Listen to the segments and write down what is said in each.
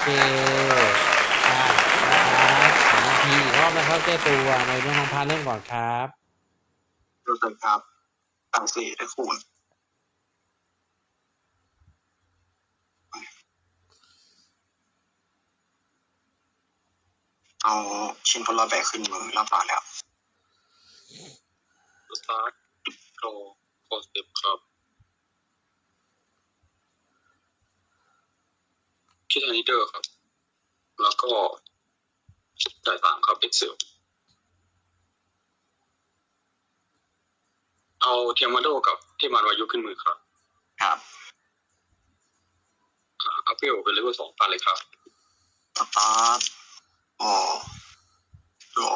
เคอ่านะครับสามนาทีอีกรอบนะครับแก้ตัวในเรื่องของพาเริ่มก่อนครับรู้สึกครับต่างสี่ได้คูณเอาชิ้นพลอยแบกขึ้นมือแล้วป่าแล้วสตาร์ทโปรโคสเต็ปครับ คิดอันนี้เดอร์ครับ แล้วก็จ่ายสามครับเอ็กเซลเอาเทียมาโดกับเทมันวายุขึ้นมือครับครับอ่าอัพเวลเป็นเลเวลสองพันเลยครับสตาร์ทโอ้รอ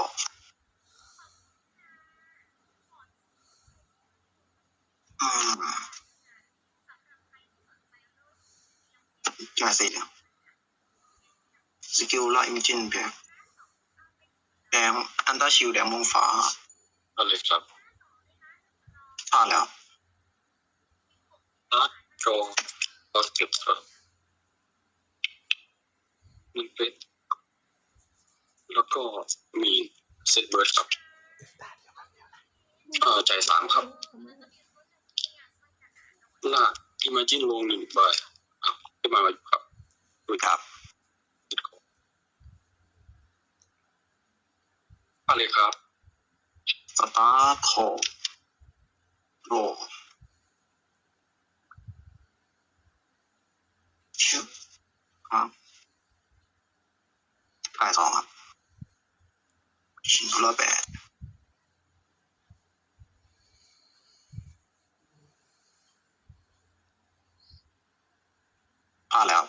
อืมจ่ายสี่เนี่ย สกิลไล่อิมจินเพียงแดงอันตราชิวแดงมงฟ้าอันเลยครับผ่านแล้วสตาร์ทโปรโคสเต็ปครับหนึ่งเป็นแล้วก็มีเซตเบิร์ดครับเอ่อจ่ายสามครับลาก Imagine ลงหนึ่งใบอะขึ้นมาอยู่ครับดูครับ อะไรครับสตาร์ทโคโรชิบครับถ่ายสองครับชิ้นละแปดผ่านแล้ว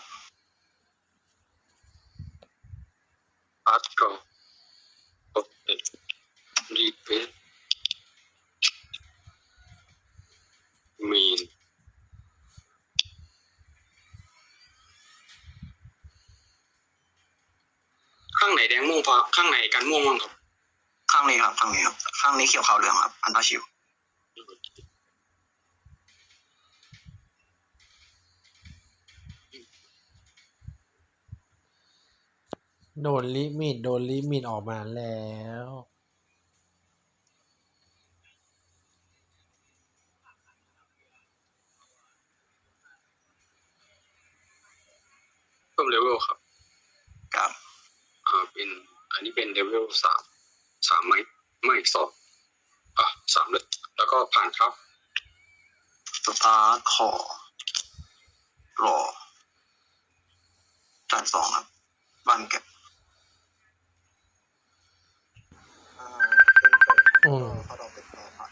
อาร์ตก็โอเครีเพทมีนข้างไหน แดงม่วงฟ้าข้างไหนกันม่วงบ้างครับ ข้างนี้ครับ ข้างนี้ครับ ข้างนี้เขียวขาวเหลืองครับ อันตราชิวโดนลิมิต โดนลิมิตออกมาแล้ว เป็น อันนี้เป็นเลเวลสามสามไหมไม่สองอะสามเลยแล้วก็ผ่านครับสตาร์ทคอรอจ่ายสองครับบ้านเก็บอ่าเป็นเปิดอืมเขาดอกเป็นแปดครับ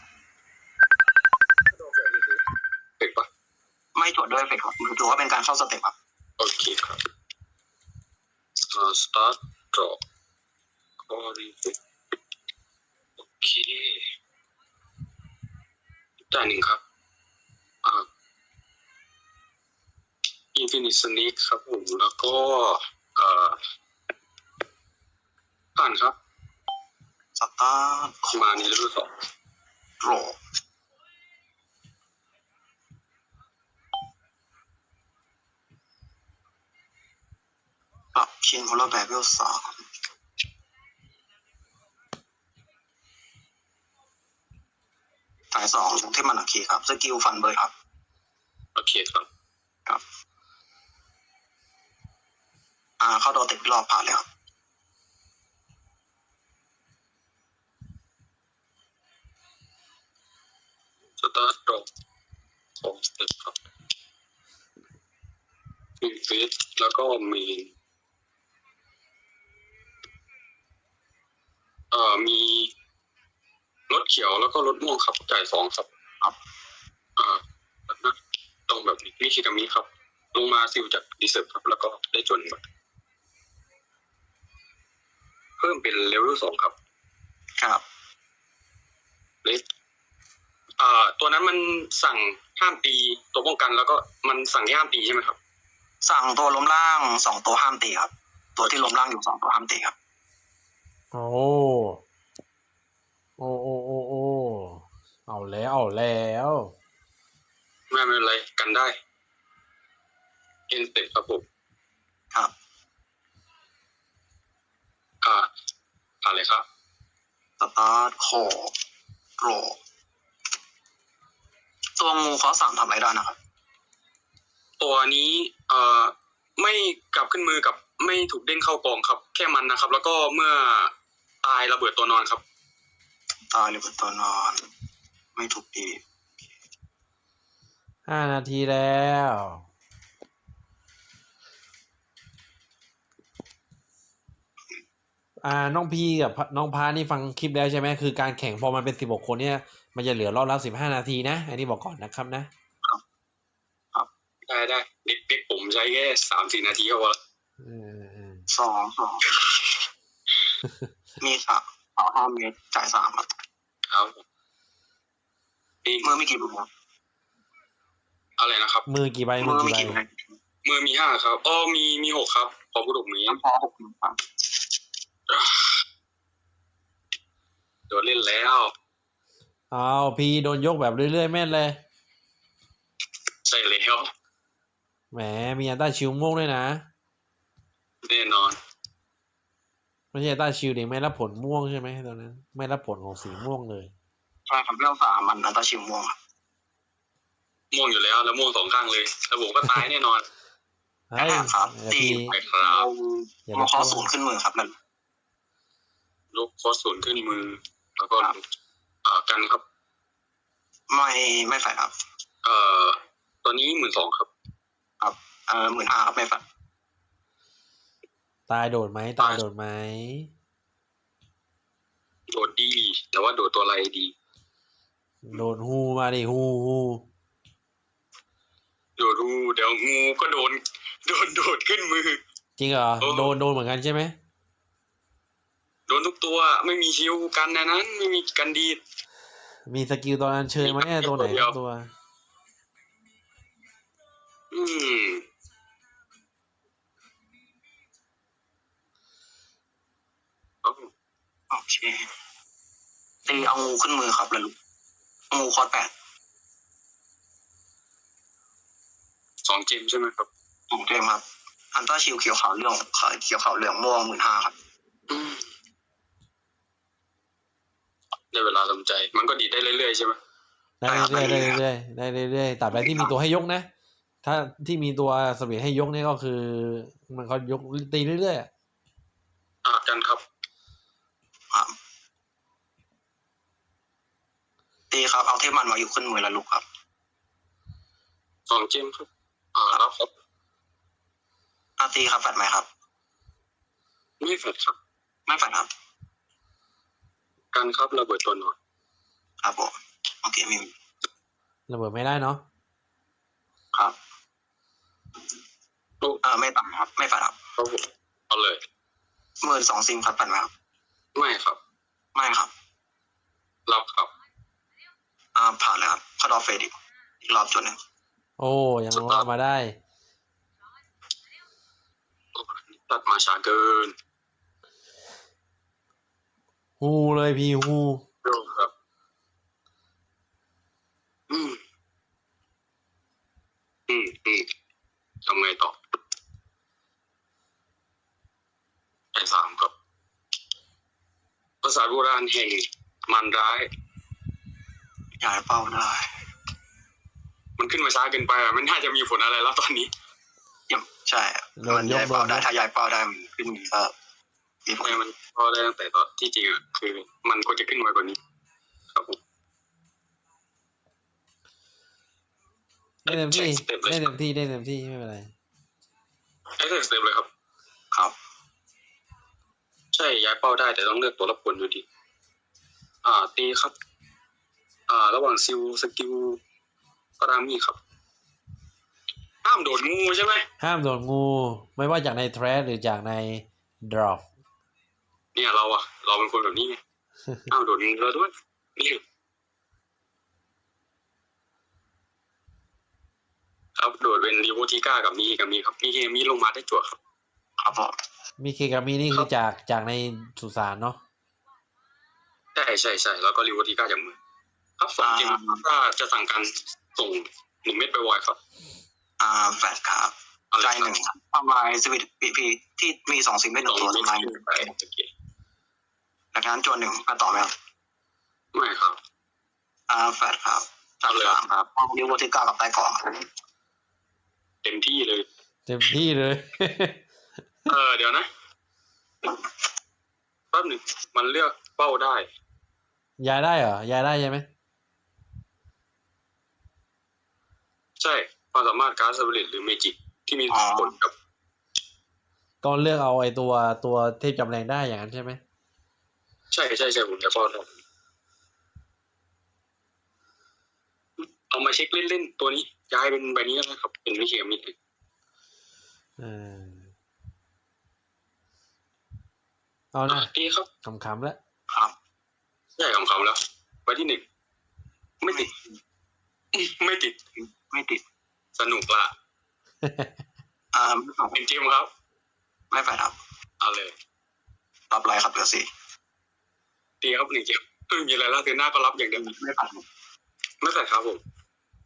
เห็นปะไม่ตรวจด้วยเฟกครับถือว่าเป็นการเข้าสเต็ปครับ โอเคครับอ่า start draw ก็รีเฟกโอเคจ่ายหนึ่งครับอ่า Infinite Sneak ครับผมแล้วก็เอ่อผ่านครับสตาร์ทมาในเลเวลสองรอ ปรับชิ้นพลแบบเวลสามสายสองลงที่มันอักคีครับ สกิลฟันเบยครับ โอเคครับครับ อ่า เข้าโดนติดรอบผ่านแล้วสตาร์ทดรอปสองสเต็ปครับมีเฟสแล้วก็มีเอ่อ มีรถเขียวแล้วก็รถม่วงครับจ่ายสองครับครับอ่าแบบนั้นตรงแบบนี้นี่คิดามิครับ ลงมาซิลจากดีเซลครับ แล้วก็ได้จนแบบเพิ่มเป็นเลเวลสองครับ ครับเลสอ่าตัวนั้นมันสั่งห้ามตีตัวป้องกัน แล้วก็มันสั่งที่ห้ามตีใช่ไหมครับ สั่งตัวล้มล่างสองตัวห้ามตีครับ ตัวที่ล้มล่างอยู่สองตัวห้ามตีครับ โอ้โโอ้โอ้โอ้โอ้เอาแล้วเอาแล้ว ไม่เป็นไรกันได้กินเสร็จครับผมครับ อ่าอะไรครับ สตาร์ทคอโกรตัวงูเขอสามทำอะไรได้นะครับ ตัวนี้ เอ่อ ไม่กลับขึ้นมือกับไม่ถูกเด้งเข้ากองครับ แค่มันนะครับ แล้วก็เมื่อตายระเบิดตัวนอนครับ ตายเลยเป็นตัวนอน ไม่ถูกดีห้านาทีแล้ว อ่าน้องพีกับน้องพานี่ฟังคลิปแล้วใช่ไหมคือการแข่งพอมันเป็นสิบหกคนเนี่ย มันจะเหลือรอบละสิบห้านาทีนะ อันนี้บอกก่อนนะครับนะ ได้ได้เด็กเด็กผมใช้แค่สามสี่นาทีก็พอละเออเออสองสอง มีสามเอาห้าเมตรจ่ายสามครับ ครับนี่มือไม่กี่ใบครับอะไรนะครับ มือกี่ใบมืมืออไม่กี่ใบกี่ใบมือมีห้าครับอ๋อมีมีหกครับ ขอพูดถูกนี้น้ำพอหกหนึ่งครับโดนเล่นแล้วเอาพีโดนยกแบบเรื่อยๆแม่นเลย ใช่แล้วแหมมีอันต้าชิวม่วงด้วยนะ แน่นอน ไม่ใช่อันต้าชิวเด็กไม่รับผลม่วงใช่ไหมตอนนั้น ไม่รับผลของสีม่วงเลยใช่ครับเรื่องสามมันอันตราชิมม่วงครับม่วงอยู่แล้ว แล้วม่วงสองข้างเลยแล้วผมก็ตายแน่นอนเฮ้ยครับเดี๋ยวตีพี่ไปครับเอาอย่ามามาข้อโทษศูนย์ขึ้นมือครับนั่นลูกโคอศูนย์ขึ้นมือ แล้วก็อ่ากันครับ ไม่ไม่แฟดครับ เอ่อตัวนี้หมื่นสองครับเออหมื่นห้าครับไม่แฟด ตายโดดไหมตายโดดไหมโดดดี แต่ว่าโดดตัวอะไรดี โดดฮูมาดิฮูฮูโดดรูเดี๋ยวงูก็โดน โดนโดดขึ้นมือ จริงเหรอเออโดนโดนเหมือนกันใช่ไหมโดนทุกตัวไม่มีชิวกันนะนั้นไม่มีกันดีดมีสกิลตอนนั้นเชิญไหมเนี่ยตัวไหนเดี๋ยวตัว อืม โอเคตีเอางูขึ้นมือครับแล้วลูกงูคอร์ดแปดสองเกมใช่ไหมครับถูกเต็มครับอันต้าชิวเขียวขาวเหลืองขาวเขียวขาวเหลืองม่วงหมื่นห้าครับอืมได้เวลาสนใจ มันก็ดีดได้เรื่อยๆใช่ไหมได้เรื่อยๆได้เรื่อยๆได้เรื่อยๆตัดไปที่มีตัวให้ยกนะ ถ้าที่มีตัวสวิตให้ยกเนี่ยก็คือ มันเขายกตีเรื่อยๆอะอ่ากันครับครับ ครับ เอาเทพมันมาอยู่ขึ้นมือแล้วลูกครับสองเกมครับ อ่ารับครับอาตีครับแฟดไหมครับ ไม่แฟดครับ ไม่แฟดครับ กันครับระเบิดตัวหนอนครับผมโอเคมีระเบิดไม่ได้เนาะครับลูกเออไม่ต่ำครับ ไม่แฟดครับครับผมเอาเลยหมื่นสองซิมครับแฟดไหมครับ ไม่ครับ ไม่ครับ รับครับ อ่าผ่านเลยครับคาดอฟเฟดอีกอีกรอบจนหนึ่งโอ้ยังรอดมาได้ ตัดมาช้าเกินฮูเลยพี่ฮูโยครับ อืมอืมอืมทำไงต่อไอ้สามครับภาษาโบราณแห่งมันร้าย ย้ายเป้าได้ มันขึ้นมาช้าเกินไปอะมันน่าจะมีผลอะไรแล้วตอนนี้เยี่ยมใช่โดนมันยกย้ายโดเป้านได้ยกถ้าย้ายเป้าได้มันขึ้นมือก็มีผล ไม่มันพอได้ตั้งแต่ตอนที่จริงอะคือ มันควรจะขึ้นไวกว่านี้ ครับผมได้เต็มที่เช็คสเต็ปเลยได้เต็มที่ได้เต็มที่ไม่เป็นไรไอ้เสเต็ปเลยครับ ครับ ใช่ย้ายเป้าได้แต่ต้องเลือกตัวรับผลอยู่ดี อ่า ตีครับ อ่า ระหว่างซิลสกิลก็รามีครับ ห้ามโดดงูใช่ไหมห้ามโดนงู ไม่ว่าจากในแทรหรือจากในดรอปเนี่ยเราอะเราเป็นคนแบบนี้ไงห้ามโดดงูเราด้วยนี่ครับโดดเป็นรีโวติก้ากับมีกับมีครับมีเคมีลงมาได้จั่วครับครับผมมีเคกามีนี่คือจากจากในสุสานเนาะใช่ใช่ใช่แล้วก็รีโวติก้าจากมือ ครับสองเกมถ้าจะสั่งการส่งหนึ่งเม็ดไปวอยครับ อ่าแฟดครับเอาเลใจยหครันึ่บงทำลายสวิตพีพีที่มีสองซิมเป็นหสนึ่องงตัวเม็ดทำลายขึ้นไปโอเคดังนั้นจวนหนึ่งกันต่อไหมครับไม่ครับอ่าแฟดครับสามสามครับยูโวติก้ากับใต้กล่องครับเต็มที่เลย เต็มที่เลย เออเดี๋ยวนะแป๊บหนึ่งมันเลือกเป้าได้ ย้ายได้เหรอ ย้ายได้ใช่ไหม ใช่ความสามารถการ์ดสเปริตหรือเมจิกที่มีผลกับก็เลือกเอาไอ้ตัวตัวเทพจำแรงได้อย่างนั้นใช่ไหมใช่ใช่ใช่ผมจะเฝ้าครับเอามาเช็คเล่นๆตัวนี้ย้ายเป็นใบนี้แล้วนะครับ เป็นวิเชียมิดเออเอานะดีครับขำๆแล้วครับใช่ของเขาแล้วใบที่หนึ่งไม่ติด ไม่ติด ไม่ติด สนุกละอ่าเป็นเกมครับ ไม่แฟดครับเอาเลยรับไรครับเหลือสี่ดีครับหนึ่งเกมไม่มีอะไรแล้วเดือนหน้าก็รับอย่างเดียวไม่แฟดครับไม่ใส่ครับผม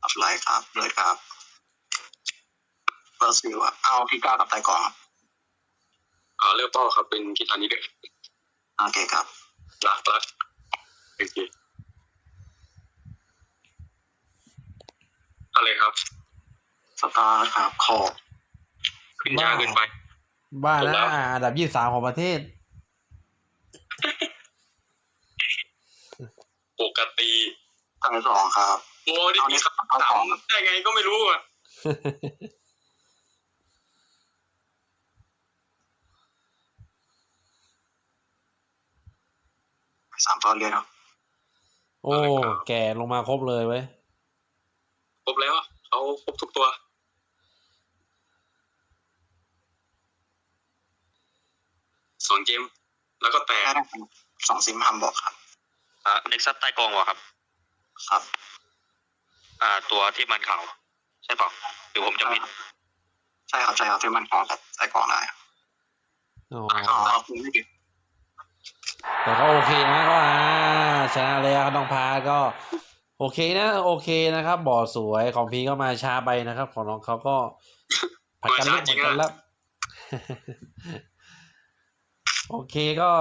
รับไรครับเลยครับเบอร์ซิลอะเอาพี่ก้ากับใต้กล่องครับอ่าเลือกเป้าครับเป็นกีตาร์นี้เด็กโอเคครับรักรักโอเคอะไร ครับ สตาร์ครับคอขึ้นยากเกินไป บ้าจบแล้นะวอ่าอันดับยี่สามของประเทศ ปกติใต้สองครับ โมนี่มีคำถามได้ไงก็ไม่รู้อะสามตอนเรียนครับ โอ้ แก่ลงมาครบเลยเว้ยครบแล้ว เขาครบทุกตัวสองเกม แล้วก็แตกแค่สองซิมฮัมบอกครับ อ่าเน็กซัสใต้กองวะครับ ครับ อ่า ตัวที่มันขาวใช่เปล่าหรือผมจำผิดใช่ครับใช่ครับที่มันกล่องกับใต้กล่องได้ครับอ๋ออ๋อคุณไม่ติดแต่ก็โอเคนะก็อ่าชนะแล้วก็ต้องพาก็ โอเคนะโอเคนะครับ บ่อสวยของพีก็มาช้าไปนะครับ ของน้องเขาก็ผัดกันเล่นมาช้าจริผัดงกันอะรับโอเคก็